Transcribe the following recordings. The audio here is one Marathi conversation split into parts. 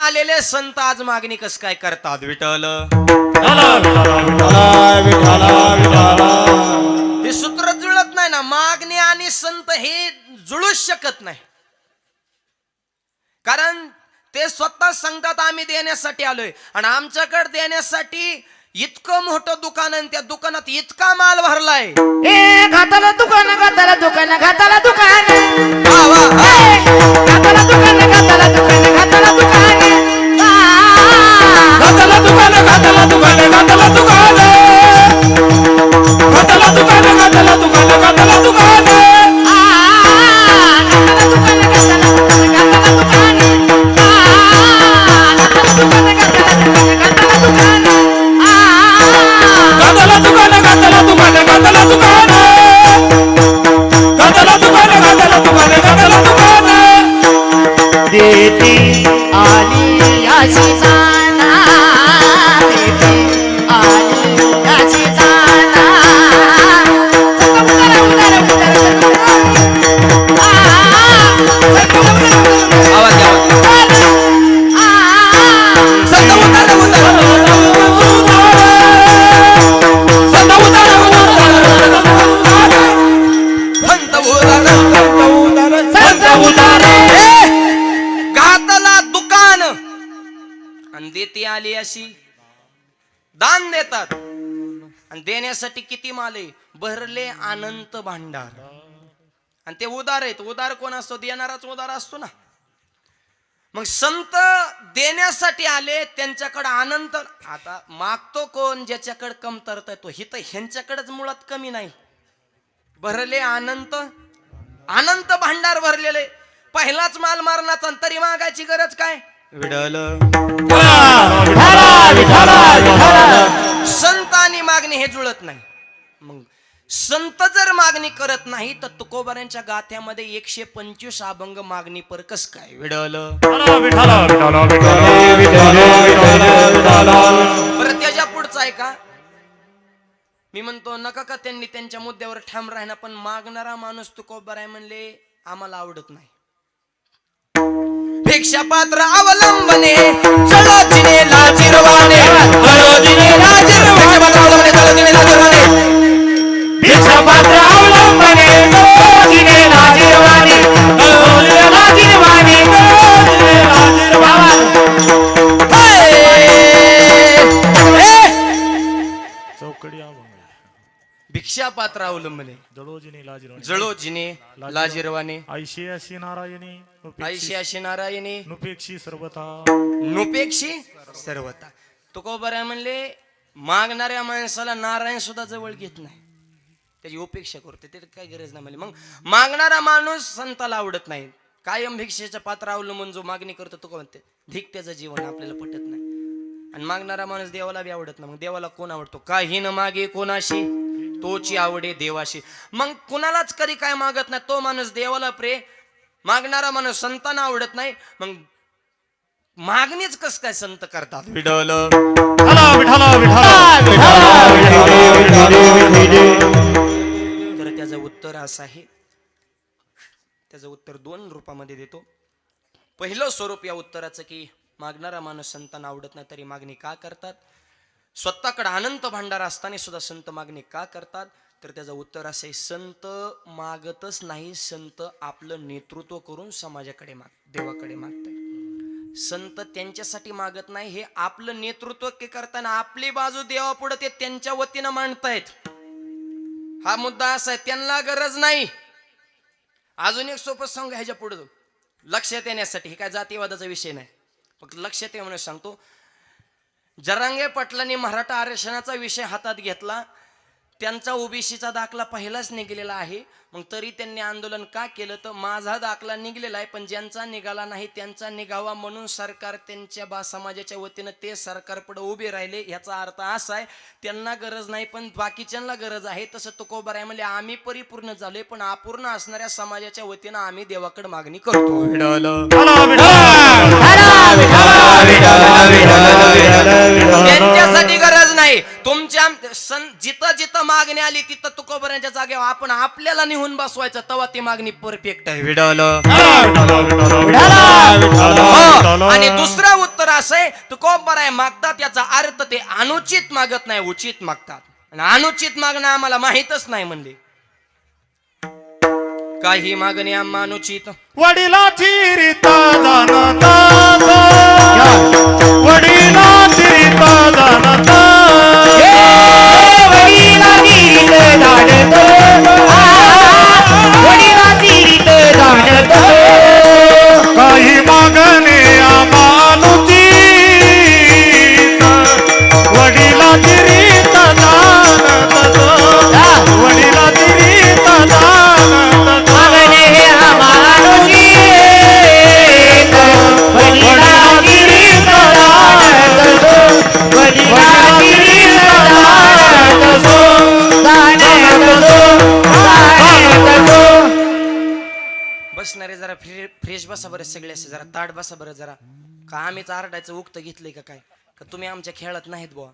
आलेले संत आज मागणी कस काय करतात? विठ्ठल? हे सूत्र जुळत नाही ना. मागणी आणि संत हे जुळूच शकत नाही. कारण ते स्वतः सांगतात आम्ही देण्यासाठी आलोय. आणि आमच्याकडे देण्यासाठी इतकं मोठं दुकान आणि त्या दुकानात इतका माल भरलाय. घाताला दुकान घाताला दुकान घाताला दुकान. घाताला दुकान घाताला दुकान घाताला दुकान. घाताला दुकान घाताला दुकान घाताला दुकान घाताला दुकान घाताला दुकान घाताला दुकान आ, दुकान घाताला दुकान घाताला दुकान आ, दुकान घाताला दुकान घाताला दुकान आ, घाताला दुकान देते दान देतात. आणि देण्यासाठी किती माल आहे? भरले अनंत भांडार. आणि ते उदार आहेत. उदार कोण असतो? देणाराच उदार असतो ना. मग संत देण्यासाठी आले त्यांच्याकडे अनंत आता मागतो कोण? ज्याच्याकडे कमतरता तो. हित ह्यांच्याकडेच मुळात कमी नाही. भरले अनंत अनंत भांडार भरलेले. पहिलाच माल मारण्याचा आणि तरी मागायची गरज काय? विडल. संत आणि मागणी हे जुळत नाही. मग संत जर मागणी करत नाही तर तुकोबाऱ्यांच्या गाथ्यामध्ये एकशे पंचवीस अभंग मागणी पर कस काय? विडल. बरं त्याच्या पुढचं आहे का मी म्हणतो नका का त्यांनी त्यांच्या मुद्द्यावर ठाम राहणं पण मागणारा माणूस तुकोबर आहे म्हणले आम्हाला आवडत नाही. भिक्षा पात्र अवलंबने चलो जिने लाजिरवाने चलो जिने लाजिरवाने भिक्षा पात्र अवलंबने पात्र अवलंबने जळोजिनी लाजिरवाणी जळो जिने लाजिरवाने ऐशी अशी नारायणी आयशी अशी नारायणी नुपेक्षी सर्वथा नुपेक्षी सर्वता तुकोबर आहे म्हणले मागणाऱ्या माणसाला नारायण सुद्धा जवळ घेत नाही त्याची उपेक्षा करते ते काही गरज नाही म्हणले मग मागणारा माणूस संताला आवडत नाही कायम भिक्षेच्या पात्र अवलंबून जो मागणी करतो तो म्हणते धिक त्याचं जीवन आपल्याला पटत नाही आणि मागणारा माणूस देवाला बी आवडत नाही मग देवाला कोण आवडतो काही न मागे कोणाशी तोची आवडे देवाशी. मग कुणालाच कधी काय मागत नाही तो माणूस देवाला प्रे मागणारा माणूस संतांना आवडत नाही. मग मागणीच कस काय संत करतात? विठला तर त्याचं उत्तर असं आहे. त्याचं उत्तर दोन रूपामध्ये देतो. पहिलं स्वरूप या उत्तराचं की मागणारा माणूस संतांना आवडत नाही तरी मागणी का करतात? स्वतःकडे अनंत भांडार असताना सुद्धा संत मागणी का करतात? तर त्याचं उत्तर असे संत मागतच नाही संत आपलं नेतृत्व करून समाजाकडे माग देवाकडे मागतात संत त्यांच्यासाठी मागत नाही हे आपलं नेतृत्व के करताना आपली बाजू देवापुढे ते त्यांच्या वतीनं मांडतायत. हा मुद्दा असा आहे त्यांना गरज नाही. अजून एक सोपं सांग ह्याच्या पुढे. लक्षात येण्यासाठी हे काय जातीवादाचा विषय नाही. फक्त लक्षात ये म्हणून सांगतो जरांगे पाटलांनी मराठा आरक्षणाचा विषय हातात घेतला. त्यांचा ओबीसीचा दाखला पहिलाच निघलेला आहे मग तरी त्यांनी आंदोलन का केलं तर माझा दाखला निघलेला आहे पण ज्यांचा निघाला नाही त्यांचा निघावा म्हणून सरकार त्यांच्या बा समाजाच्या वतीनं ते सरकारपुढे उभे राहिले ह्याचा अर्थ असा आहे त्यांना गरज नाही पण बाकीच्यांना गरज आहे तसं तुकोबर आहे म्हणजे आम्ही परिपूर्ण झालोय पण अपूर्ण असणाऱ्या समाजाच्या वतीनं आम्ही देवाकडे मागणी करतो त्यांच्यासाठी गरज नाही. तुमच्या सं जिथं जिथं मागणी आली तिथं तुकोबऱ्यांच्या जागेवर आपण आपल्याला निहून बसवायचं. तेव्हा ती मागणी परफेक्ट आहे. विडवलं आणि दुसरं उत्तर असं आहे तुकोबर आहे मागतात याचा अर्थ ते अनुचित मागत नाही उचित मागतात. आणि अनुचित मागणं आम्हाला माहीतच नाही म्हणले. काही मागणी आम्हा अनुचित. वडिलाची रीता जाणता वडिलाची रीता जाणता वडिलाची रीत जाणतो वडिलाची रीत जाणतो बसा बरं सगळे असे जरा ताट बसा बरं जरा. का आम्हीच आरडायचं उक्त घेतलंय का काय? का तुम्ही आमच्या खेळात नाहीत बुवा.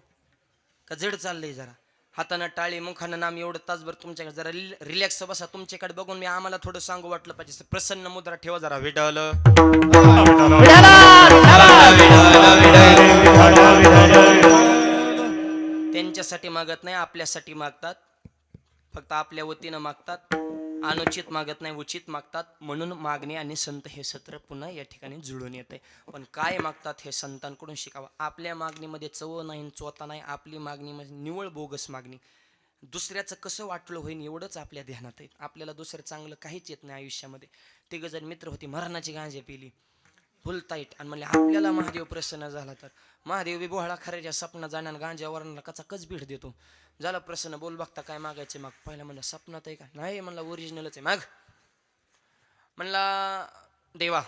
का जड चाललंय जरा. हातानं टाळी मुखानं नाम एवढं तासभर तुमच्याकडे जरा रिलॅक्स बसा तुमच्याकडे बघून मी आम्हाला थोडं सांगू वाटलं पाहिजे. प्रसन्न मुद्रा ठेवा जरा विडल त्यांच्यासाठी मागत नाही आपल्यासाठी मागतात. फक्त आपल्या वतीनं मागतात. अनुचित मागत नाही उचित मागतात. म्हणून मागणी आणि संत हे सत्र पुन्हा या ठिकाणी जुळून येते. पण काय मागतात हे संतांकडून शिकावं? आपल्या मागणीमध्ये चव नाही चोता नाही. आपली मागणी म्हणजे निवळ बोगस मागणी. दुसऱ्याचं कसं वाटलं होईन एवढंच आपल्या ध्यानात आहे. आपल्याला दुसरं चांगलं काहीच येत नाही आयुष्यामध्ये. तिघ जण मित्र होती मरणाची गांजे पिली. Full tight. आणि म्हणले आपल्याला महादेव प्रसन्न झाला तर. महादेव विभोळा खऱ्याच्या सपना जाणार गांजे कचा कच भीड देतो. झाला प्रसन्न बोल बघता काय मागायचे मग. पहिला म्हणलं सपनात आहे का? नाही म्हणला ओरिजिनलच आहे. माग. म्हणला देवा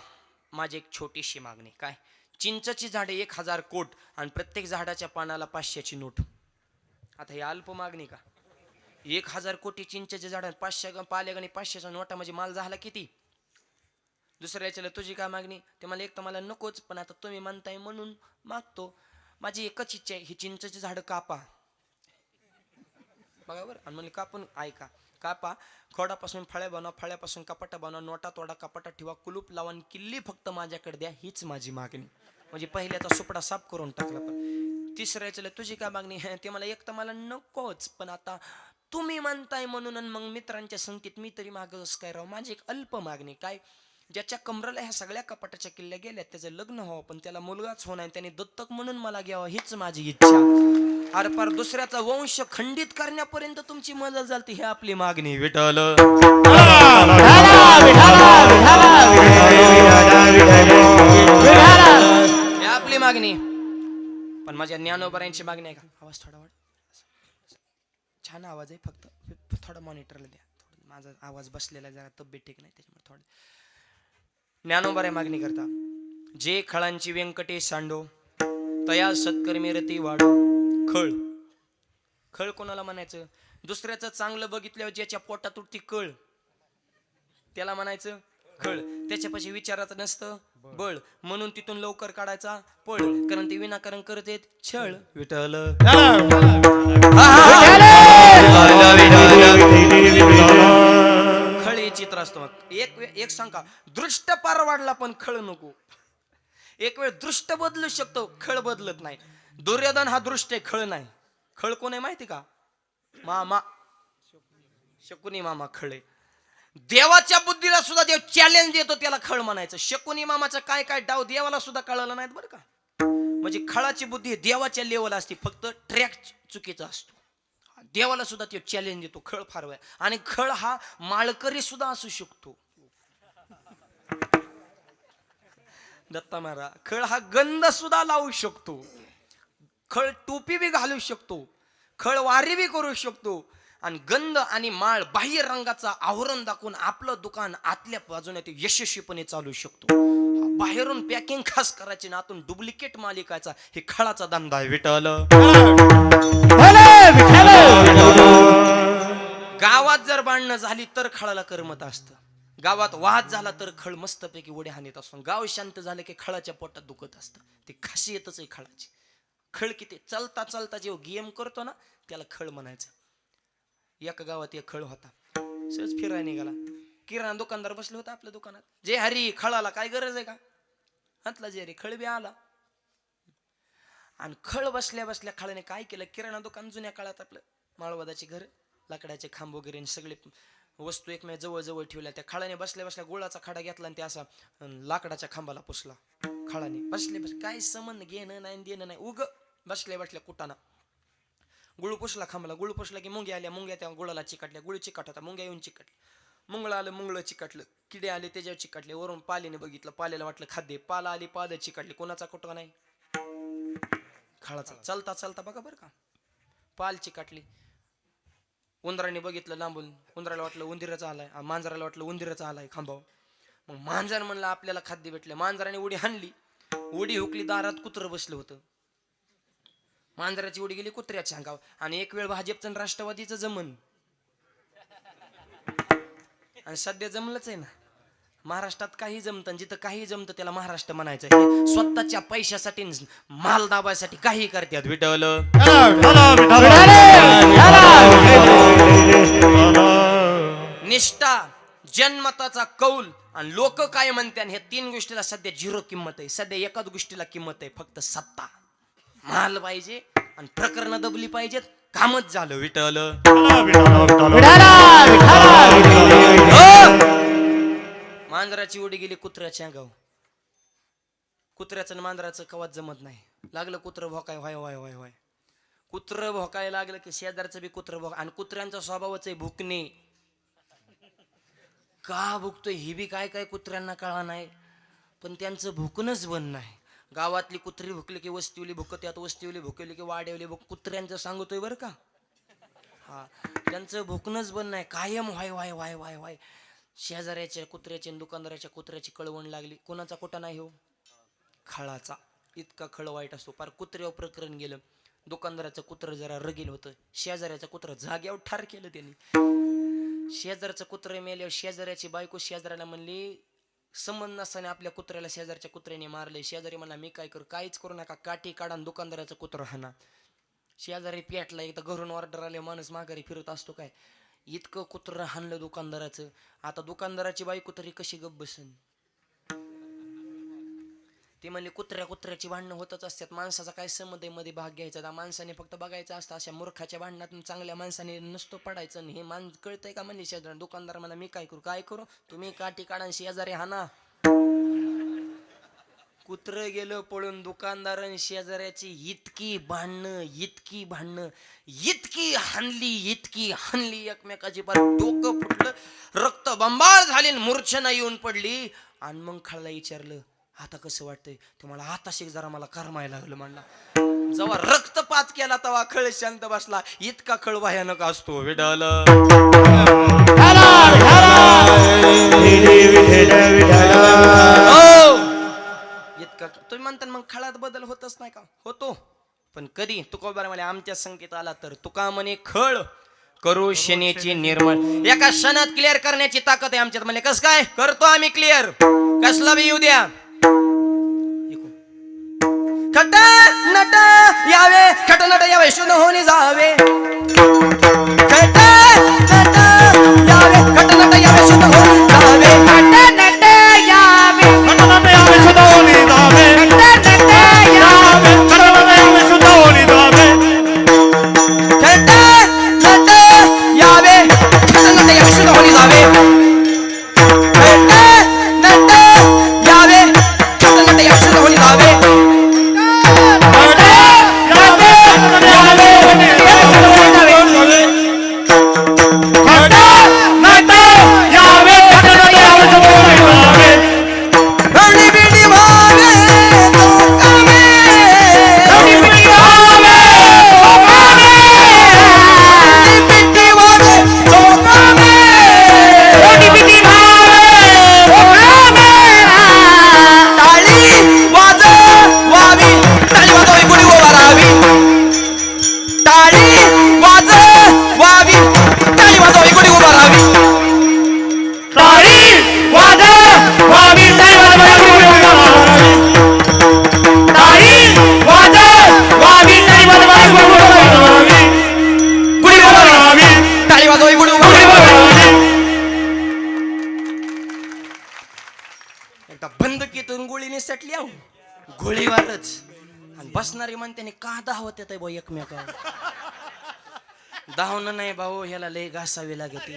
माझी एक छोटीशी मागणी. काय? चिंचची झाडे एक हजार कोट आणि प्रत्येक झाडाच्या पानाला पाचशेची नोट. आता हे अल्प मागणी का? एक हजार कोटी चिंचेचे झाड पाचशे ग- पाल्या गणी पाचशेच्या नोटा म्हणजे माल झाला किती? दुसऱ्या याच्याला तुझी काय मागणी? ते मला एक तर मला नकोच पण आता तुम्ही म्हणताय म्हणून मागतो. माझी एकच इच्छा आहे ही चिंचेची झाडं कापा. बघा बरं आणि म्हणले कापून ऐका कापा खोडापासून फळ्या बनवा फळ्यापासून कपाटा बनवा नोटा तोडा कपाटा ठेवा कुलूप लावा आणि किल्ली फक्त माझ्याकडे द्या हीच माझी मागणी. म्हणजे पहिल्याचा सुपडा साफ करून टाकला पण. तिसऱ्याच्या याच्याला तुझी काय मागणी? ते मला एक तर मला नकोच पण आता तुम्ही म्हणताय म्हणून मग मित्रांच्या संगतीत मी तरी मागच काय राहू माझी एक अल्प मागणी काय ज्याच्या कमराला ह्या सगळ्या कपाटाच्या किल्ल्या गेल्या त्याचं लग्न व्हावं पण त्याला मुलगाच होणार त्याने दत्तक म्हणून मला घ्यावं हीच माझी इच्छा. अरे पार दुसऱ्याचा वंश खंडित करण्यापर्यंत तुमची मदत झाली ही आपली मागणी विठल आपली मागणी. पण माझ्या ज्ञानोबरांची मागणी आहे का? आवाज थोडा वाढ. छान आवाज आहे फक्त थोडा मॉनिटरला द्या. थोडं माझा आवाज बसलेला जरा तब्येत ठीक नाही त्याच्यामुळे थोडं ज्ञानोबराय मागणी करता. जे खळांची व्यंकटेश सांडो तया सत्कर्मी रती वाढो. खळ. खळ कोणाला म्हणायचं? दुसऱ्याचं चांगलं बघितल्यावर ज्याच्या पोटात उठती कळ. त्याला म्हणायचं खळ. त्याच्यापाशी विचाराचं नसतं बळ. म्हणून तिथून लवकर काढायचा पळ. कारण ते विनाकारण करत येत छळ. विठल चित्र असतो मग एक वेळ एक सांगा. दृष्ट पार वाढला पण खळ नको. एक वेळ दृष्ट बदलू शकतो खळ बदलत नाही. दुर्योधन हा दृष्ट आहे खळ नाही. खळ कोण आहे माहिती का? मामा. शकुनी मामा खळे. देवाच्या बुद्धीला सुद्धा देव चॅलेंज देतो त्याला खळ म्हणायचं. शकुनी मामाचा काय काय डाव देवाला सुद्धा कळलं नाहीत बरं का? म्हणजे खळाची बुद्धी देवाच्या लेवल असते फक्त ट्रॅक चुकीचा असतो. देवाला सुद्धा तो चॅलेंज देतो खळ फार आणि खळ हा माळकरी सुद्धा असू शकतो. दत्ता महाराज खळ हा गंध सुद्धा लावू शकतो. खळ टोपी बी घालू शकतो. खळ वारी बी करू शकतो. आणि गंध आणि माळ बाह्य रंगाचा आवरण दाखवून आपलं दुकान आतल्या बाजूने ते यशस्वीपणे चालू शकतो. बाहेरून पॅकिंग खास करायची ना आतून डुप्लिकेट मालिकाचा हे खळाचा धंदा आहे विठल गावात जर भांडणं झाली तर खळाला करमत असतं. गावात वाद झाला तर खळ मस्तपैकी उड्या हानीत असतो. गाव शांत झालं की खळाच्या पोटात दुखत असतं. ते खासियतच आहे खळाची. खळ किती चालता चालता जेव्हा गेम करतो ना त्याला खळ म्हणायचं. एका गावात एक खळ होता. सहज फिरायला निघाला. किराणा दुकानदार बसले होता आपल्या दुकानात. जे हरी खळाला काय गरज आहे का? हातला जे हरी खळ बी आला. आणि खळ बसल्या बसल्या खळाने काय केलं? किराणा दुकान जुन्या काळात आपलं माळवादाचे घर लाकडाचे खांब वगैरे सगळे वस्तू एकमेक जवळ जवळ ठेवल्या. त्या खळाने बसल्या बसल्या गुळाचा खडा घेतला आणि ते असा लाकडाच्या खांबाला पुसला. खळाने बसले बस काय संबंध? घेणं नाही देणं नाही. उग बसल्या बसल्या कुटाना. गुळ पुसला खांबाला. गुळ पुसला की मुंग्या आल्या. मुंग्या त्या गुळाला चिकटल्या. गुळ चिकट होता. मुंग्या येऊन चिकटल्या. मुंगळ आलं मंगळ चिकटलं. किडे आले त्याच्यावर चिकटले. वरून पालीने बघितलं पाल्याला वाटलं खाद्य पाला आली पाद चिकटले. कोणाचा कुठं नाही? खाळाचा चालता चालता बघा बरं का. पाल चिकटली. उंदराने बघितलं लांबून. उंदराला वाटलं उंदिराचा आलाय. मांजराला वाटलं उंदिराचा आलाय खांबाव मग मांजर म्हणलं आपल्याला खाद्य भेटलं. मांजराने उडी हाणली. उडी हुकली दारात कुत्र बसलं होतं. मांजराची उडी गेली कुत्र्याच्या अंगावर. आणि एक वेळ भाजपचं आणि राष्ट्रवादीचं जमन. आणि सध्या जमलंच आहे ना. महाराष्ट्रात काही जमतं आणि जिथं काही जमतं त्याला महाराष्ट्र म्हणायचं हे स्वतःच्या पैशासाठी न माल दाबायसाठी काही करतात विठवल निष्ठा जनमताचा कौल आणि लोक काय म्हणते हे तीन गोष्टीला सध्या झिरो किंमत आहे. सध्या एकाच गोष्टीला किंमत आहे फक्त सत्ता. माल पाहिजे आणि प्रकरण दबली पाहिजेत. कामच झालं विठल विठाला विठाला मांजराची उडी गेली कुत्र्याच्या गाव कुत्र्याचं आणि मांजराचं कवाच जमत नाही. लागलं कुत्र भोकाय व्हाय व्हाय व्हाय व्हाय. कुत्र भोकाय लागलं की शेजारचं बी कुत्र भोक आणि कुत्र्यांचा स्वभावच आहे भुकणे. का भुकतोय? ही बी काय काय कुत्र्यांना कळा नाही. पण त्यांचं भुकणंच बन नाही. गावातली कुत्री भुकली की वस्तीवली भुकत्यात वस्तीवली भुकली की वाड्यावली भुक कुत्र्यांचं सांगतोय बरं का. हा. त्यांचं भुकणंच बंद नाही कायम व्हाय व्हाय व्हाय व्हाय व्हाय. शेजाऱ्याच्या कुत्र्याच्या दुकानदाराच्या कुत्र्याची कळवण लागली. कोणाचा कुठं नाही हो? खळाचा. इतका खळ वाईट असतो. पार कुत्र्यावर प्रकरण गेलं. दुकानदाराचं कुत्र जरा रगील होतं. शेजाऱ्याचं कुत्र जाग्यावर ठार केलं त्यांनी. शेजारचं कुत्र मेल्यावर शेजाऱ्याची बायको शेजाऱ्याला म्हणली संबंध नसताना आपल्या कुत्र्याला शेजारच्या कुत्र्याने मारले शेजारी म्हणा मी काय करू? काहीच करू नका. काठी काढा दुकानदाराचं कुत्र हाना शेजारी पेटला एकदा घरून ऑर्डर आले माणूस माघारी फिरत असतो काय? इतकं कुत्र हाणलं दुकानदाराचं. आता दुकानदाराची बायको तरी कशी गप्प बसन? ते म्हणले कुत्र्या कुत्र्याची भांडणं होतच असतात. माणसाचा काय संबंधमध्ये भाग घ्यायचा. त्या माणसाने फक्त बघायचं असतं अशा मूर्खाच्या भांडणातून चांगल्या माणसाने नसतो पडायचं आणि हे मान कळतंय का? म्हणजे शेजार दुकानदार म्हणा मी काय करू? काय करू? तुम्ही काठी काढा शेजारी हाना. कुत्र गेलं पळून दुकानदार आणि शेजाऱ्याची इतकी भांडणं इतकी भांडणं इतकी हानली इतकी हानली एकमेकाची पार डोकं फुटलं रक्त बंबाळ झाली मूर्छना येऊन पडली. आणि मग खायला विचारलं आता कसं वाटतंय? तुम्हाला आता शिक जरा मला करमायला लागलं म्हणला. जेव्हा रक्तपात केला तेव्हा खळ शांत बसला. इतका खळ भयानक असतो विडल इतका तुम्ही म्हणता मग खळात बदल होतच नाही का? होतो. पण कधी तुकोबार म्हणे आमच्या संकेत आला तर तुका म्हणे खळ करू शनीची निर्मळ. एका क्षणात क्लिअर करण्याची ताकद आहे आमच्यात. म्हणजे कस काय? करतो आम्ही क्लिअर कसला बी येऊ द्या. खट नट यावे खट नट यावे शुद्ध होणे जावे. खट नट यावे खट नट यावे शुद्ध होणे इथून गोळीने सटली आहो. गोळीवारच. आणि बसणारी म्हणते का धावत येत आहे भाऊ एकमेका धावणं नाही भाऊ ह्याला लय घासावी लागते.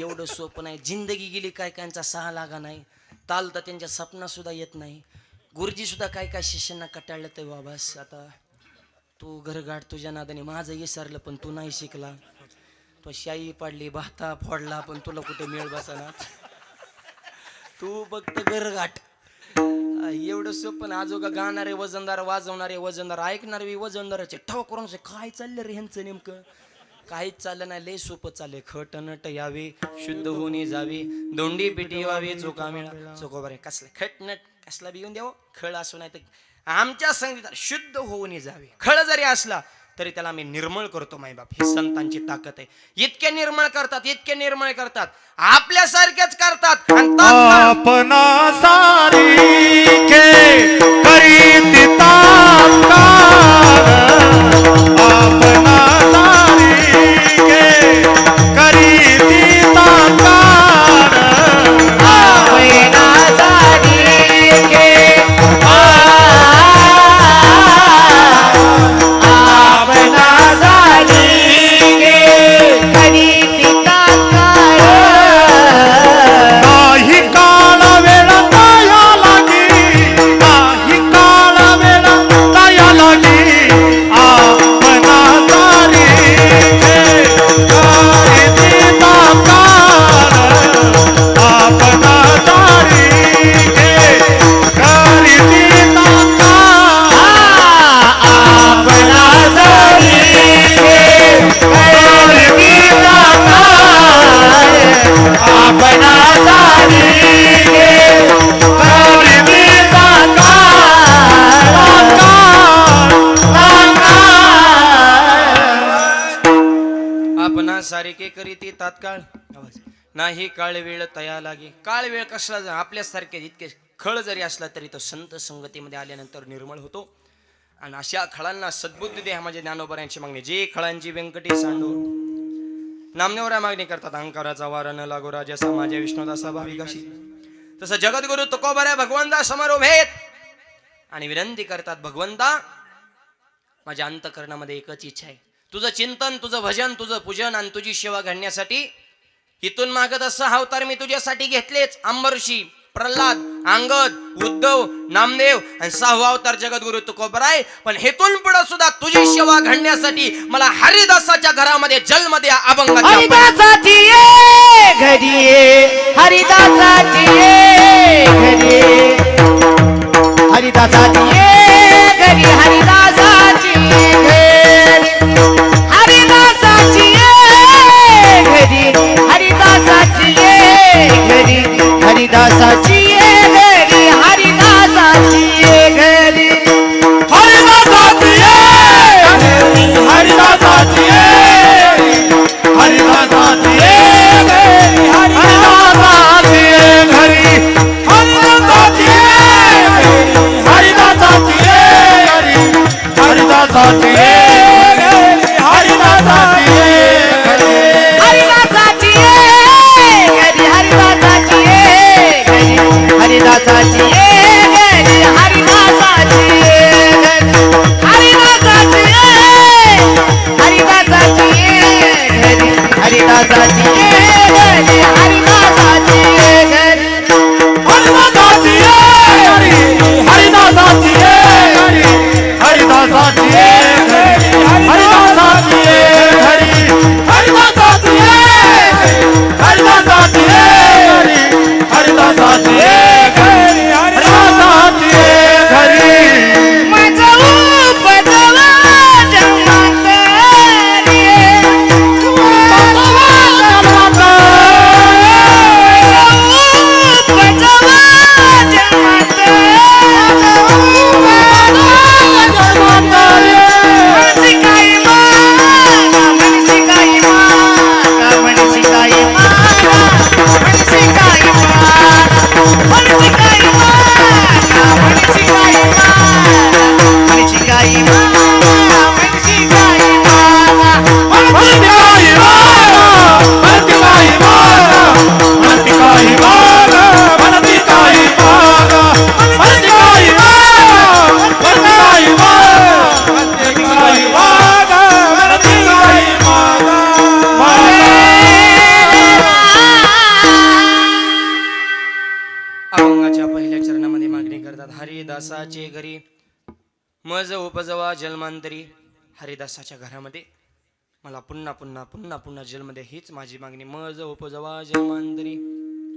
एवढं सोपं नाही. जिंदगी गेली काय कायचा सहा लागा नाही. ताल तर त्यांच्या सपना सुद्धा येत नाही. गुरुजी सुद्धा काय काय शिष्यांना कटाळलं ते बाबास आता तू घरगाठ तुझ्या नादाने माझं विसरलं पण तू नाही शिकला. तो शाई पाडली भाता फोडला पण तुला कुठे मिळ बसणार तू फक्त घरगाठ एवढं सोपं आजोगा गाणारे वजनदार वाजवणारे वजनदार ऐकणारे वजनदाराचे ठाव करून काय चाललं रे ह्यांचं नेमकं? काहीच चाललं नाही लय सोपं चालले खट नट यावे शुद्ध होऊन जावे दोंडी पिटी व्हावी चोका मिळा चोको बरे कसलं खट नट कसला बी येऊन द्यावं खळ असो नाही तर आमच्या संगीतात शुद्ध होऊन जावे. खळ जरी असला तरी त्याला मी निर्मळ करतो माईबाप ही संतांची ताकद आहे. इतके निर्मळ करतात इतके निर्मळ करतात. आपल्यासारखेच करतात. आणि सारी के काळवेळ तया लागे. काळवेळ कसला आपल्यासारखे जितके खळ जरी असला तरी तो संत संगतीमध्ये आल्यानंतर निर्मळ होतो. आणि अशा खळांना सद्बुद्धी द्या म्हणजे ज्ञानोबऱ्यांची मागणी. जे खळांची व्यंकटी सांडू नामनेवरा मागणी करतात अहंकाराचा वारा न लागो राजा समाजा विष्णुदासा भाविकाशी तसं जगद्गुरु तुकोबऱ्या भगवंता समोर उभेत आणि विनंती करतात भगवंता माझ्या अंतकरणामध्ये एकच इच्छा आहे. तुझं चिंतन तुझं भजन तुझं पूजन आणि तुझी सेवा घडण्यासाठी इथून मागत असं अवतार मी तुझ्यासाठी घेतलेच. अंबरशी प्रल्हाद अंगद उद्धव नामदेव आणि सहावा अवतार जगद्गुरु तुकोबराय. पण हेतून पुढे सुद्धा तुझी सेवा घडण्यासाठी मला हरिदासाच्या घरामध्ये जन्म द्या अभंग हरिदासाची घरी हरिदासाची घरी हरिदासाची घरी. हरिदासा हरिदासाची जन्मांतरी हरिदासाच्या घरामध्ये मला पुन्हा पुन्हा पुन्हा पुन्हा जन्मदे हीच माझी मागणी. मज उपजवा जन्मांतरी.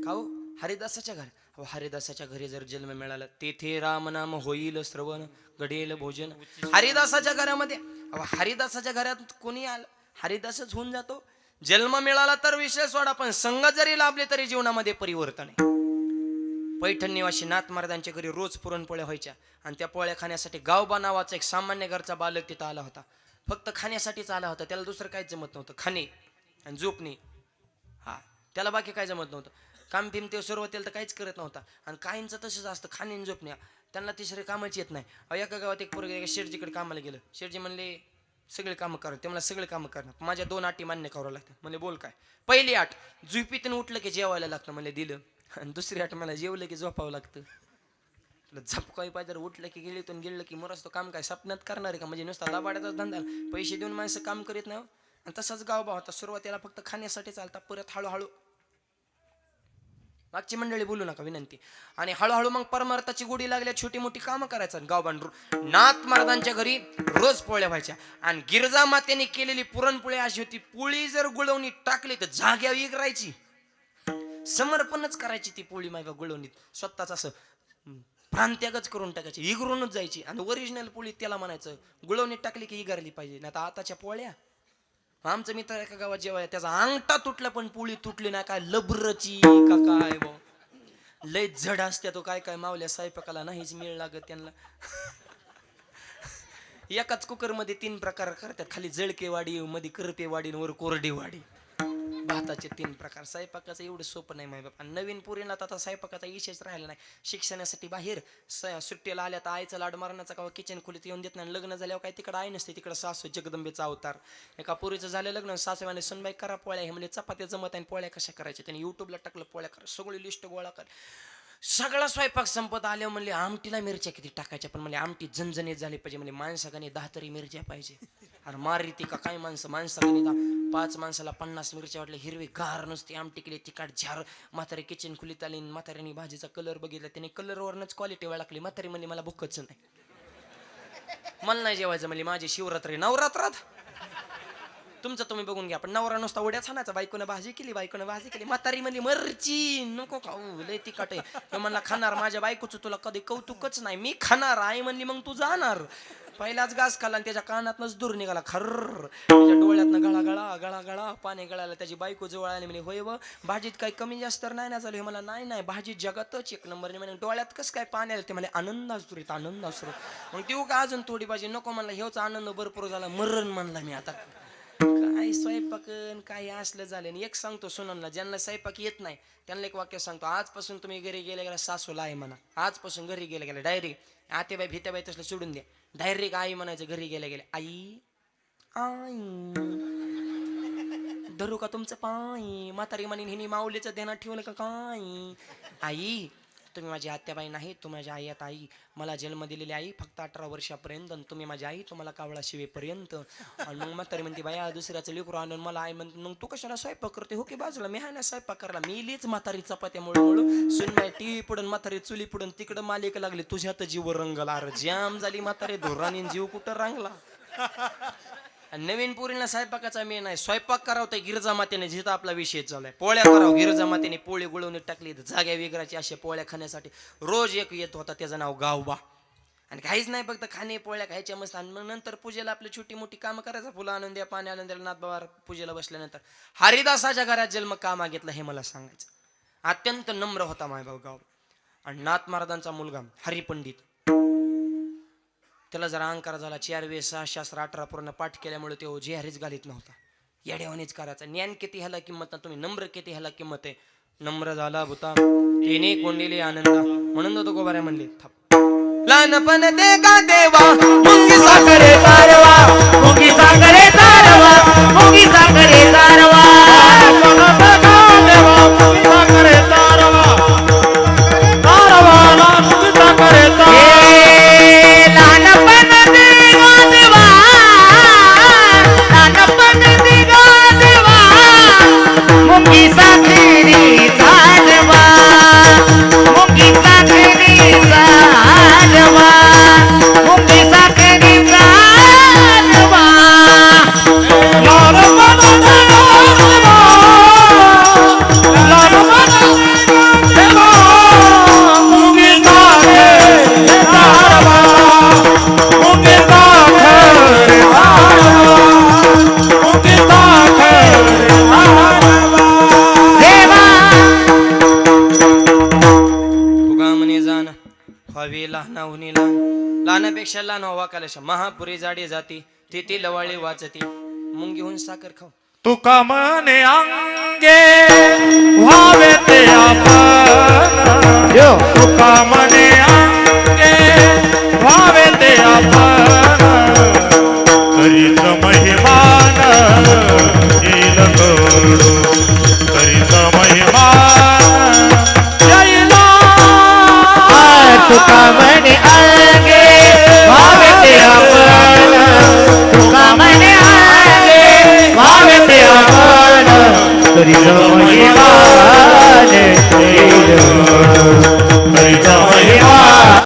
खाऊ हो? हरिदासाच्या घर. अहो हरिदासाच्या घरी जर जन्म मिळाला तेथे रामनाम होईल श्रवण घडेल भोजन. हरिदासाच्या घरामध्ये अहो हरिदासाच्या घरात कोणी आलं? हरिदासच होऊन जातो. जन्म मिळाला तर विषय सोडा पण संघ जरी लाभले तरी जीवनामध्ये परिवर्तन आहे. पैठण निवासी नाथ महाराजांच्या घरी रोज पुरणपोळ्या व्हायच्या. आणि त्या पोळ्या खाण्यासाठी गावबा नावाचा एक सामान्य घरचा बालक तिथं आला होता. फक्त खाण्यासाठीच आला होता. त्याला दुसरं काहीच जमत नव्हतं. खाणे आणि झोपणे. हा त्याला बाकी काय जमत नव्हतं. काम पिम ते सुरुवातीला तर काहीच करत नव्हता. आणि काहींचं तसंच असतं खाणे आणि झोपण्या त्यांना तिसरे कामच येत नाही. अहो, एका गावात एक पोरग एका शेठजीकडे कामाला गेलं. शेठजी म्हणले सगळे कामं करा. ते मला सगळे कामं करणार. माझ्या दोन आटी मान्य करावं लागतात. म्हणजे बोल काय. पहिली आठ झुपीतून उठलं की जेवायला लागतं. म्हणजे दिलं. आणि दुसरी आठ मला जेवलं की झोपावं लागतं. तुला झपकाई पाहिजे? उठलं की गेलीतून गेलं की मरस तो काम काय सपनात करणार आहे का? म्हणजे नुसता लाबाड्याचाच धंदा पैसे देऊन माणसं काम करीत नाही हो. आणि तसाच गावबा होता सुरुवातीला फक्त खाण्यासाठी चालता परत हळूहळू. मागची मंडळी बोलू नका विनंती. आणि हळूहळू मग परमार्थाची गोडी लागल्या छोटी मोठी कामं करायचं गावबान नाथ महाराजांच्या घरी रोज पोळ्या व्हायच्या. आणि गिरजा मातेने केलेली पुरणपोळी अशी होती पोळी जर गुळवणी टाकली तर जाग्या राहायची. समर्पणच करायची ती पोळी मायबा गुळवणीत. स्वतःच असं प्रांत्यागच करून टाकायची इगरूनच जायची. आणि ओरिजिनल पोळी त्याला म्हणायचं गुळवणीत टाकली की इगारली पाहिजे नाही तर आताच्या पोळ्या. आमचा मित्र एका गावात जेव्हा त्याचा अंगठा तुटला पण पोळी तुटली नाही. काय लब्रची का काय बा? लय जड असत्या तो काय काय मावल्या स्वयंपाकाला नाहीच मिळ लागत त्यांना. एकाच कुकरमध्ये तीन प्रकार करतात. खाली जळके वाडी मध्ये करपे वाडी वर कोरडी वाडी भाताचे तीन प्रकार. स्वयंपाकाचं एवढं सोपं नाही माय बापा. नवीन पुरीला तर आता स्वयंपाकाचा विषयच राहिला नाही. शिक्षणासाठी बाहेर स- सुट्टीला आल्या तर आईचं लाड मारण्याचा का किचन खोलीत येऊन देत नाही. लग्न झाल्यावर काय तिकडं आई नसते तिकडं सासू जगदंबेचा अवतार. एका पोरीचं झालं लग्न सासू आणि सुनबाई करा पोळ्या हे म्हणजे चपात्या जमत आणि पोळ्या कशा करायच्या? त्यांनी युट्यूबला टाकलं पोळ्या करा सगळी लिस्ट गोळा कर. सगळा स्वयंपाक संपत आल्यावर म्हणले आमटीला मिरच्या किती टाकायच्या? पण म्हणजे आमटी झणझणीत झाली पाहिजे. म्हणजे माणसाकाने दहा तरी मिरच्या पाहिजे. अरे मारी ती का? काय माणसं? माणसाकाने का पाच माणसाला पन्नास मिरच्या वाटल्या. हिरवी गार नुसती आमटी केली. तिकाट झार. म्हातारी किचन खुलीत आली. आणि म्हाताऱ्याने भाजीचा कलर बघितला. त्याने कलरवरनच क्वालिटी लागली म्हातारी म्हणली मला भुकच नाही. मला नाही जेवायचं. म्हणजे माझी शिवरात्री नवरात्रात तुमचं तुम्ही बघून घ्या पण नवरा नुसता उड्या छानाचा बायकोनं भाजी केली बायकोनं भाजी केली. म्हातारी म्हणली मरची. नको खाऊ लय तिखट आहे. म्हणला खाणार माझ्या बायकोचं तुला कधी कौतुकच नाही. मी खाणार आई म्हणली मग तू जाणार. पहिलाच घास खाल्ला आणि त्याच्या कानातनच दूर निघाला. खर्र. त्याच्या डोळ्यातनं गळा गळा गळा गळा पाणी गळाला. त्याची बायको जवळ आली म्हणे होय व भाजीत काही कमी जास्त तर नाही ना झालं? हे मला नाही नाही भाजी जगातच एक नंबरने. म्हणे डोळ्यात कसं काय पाणी आलं? ते म्हणे आनंद असतो आनंद असतो मग देऊ का अजून थोडी भाजी? नको म्हणला हेच आनंद भरपूर झाला. मरण म्हणला मी आता. काय स्वयंपाक काय असलं झालं? आणि एक सांगतो सुनांना ज्यांना स्वयंपाक येत नाही त्यांना एक वाक्य सांगतो. आजपासून तुम्ही घरी गेल्या गेला सासूला आहे म्हणा. आजपासून घरी गेल्या गेला डायरेक्ट आतेबाई भीत्याबाई तसलं सोडून द्या. डायरेक्ट आई म्हणायचं घरी गेल्या गेल्या आई आई. धरू का तुमचं पाय? म्हातारी म्हणेन हिनी माऊलीचं ध्यानात ठेवलं का काय? आई तुम्ही माझी आत्याबाई नाही तुम्ही माझी आई आता आई मला जन्म दिलेली आई फक्त अठरा वर्षापर्यंत आणि तुम्ही माझी आई तुम्हाला कावळा शिवेपर्यंत. आणि मग म्हातारी म्हणते बाया दुसऱ्याचं लेकरू आणून मला आई म्हणते मग तू कशाला स्वयंपाक करते? हो की बाजूला मी आहे ना स्वयंपाक करायला. मी इलीच म्हातारी चपात्यामुळे सुन माय टी पुढून म्हातारी चुली पुढून तिकडं मालिक लागली. तुझ्यात जीव रंगला अरे जाम झाली म्हातारी धोरानी जीव कुठं रंगला? आणि नवीन पोरीला स्वयंपाकाचा मेन आहे. स्वयंपाक करावं तर गिरजा मातेने जिथं आपला विषय चाललाय. पोळ्या करावं गिरजा मातेने पोळी गुळवणी टाकली जाग्या वेगळ्याची अशा पोळ्या खाण्यासाठी रोज एक येत होता त्याचं नाव गावबा. आणि काहीच नाही फक्त खाणे पोळ्या खायच्या मस्त. आणि मग नंतर पूजेला आपली छोटी मोठी कामं करायचं. फुलं आणून द्या पाणी आणून द्यायला नाथ बाबा पूजेला बसल्यानंतर. हरिदासाच्या घरात जन्म का मागितला हे मला सांगायचं. अत्यंत नम्र होता मायबाव गाव आणि नाथ महाराजांचा मुलगा हरिपंडित. त्याला जरा अंकार झाला. चार वेळेस सहा अठरा अठरा पूर्ण पाठ केल्यामुळे तो जे हरीच घालीत नव्हता. येड्यावानीच करायचा. ज्ञान किती ह्याला किंमत ना तुम्ही नम्र किती ह्याला किंमत आहे? नम्र झाला भूता. तिने कोंडिले आनंद. म्हणून तो गोबाऱ्या म्हणले थाप लहानपण दे का देवा? मुंगी साखरे मुंगी साखरे चालला नवा कलश. महापुरी जाडी जाती तिथे लवाळी वाचती मुंगीहून साखर खाऊ तुका मने अंगे व्हावे ते आपण. तुका मने अंगे व्हावे ते आपण. करीच महिमान येईल करू करीच महिमान तुकामने आगे भावे ते आपण. तुकामने आगे भावे ते आपण. तरी महिवान तरी महिवान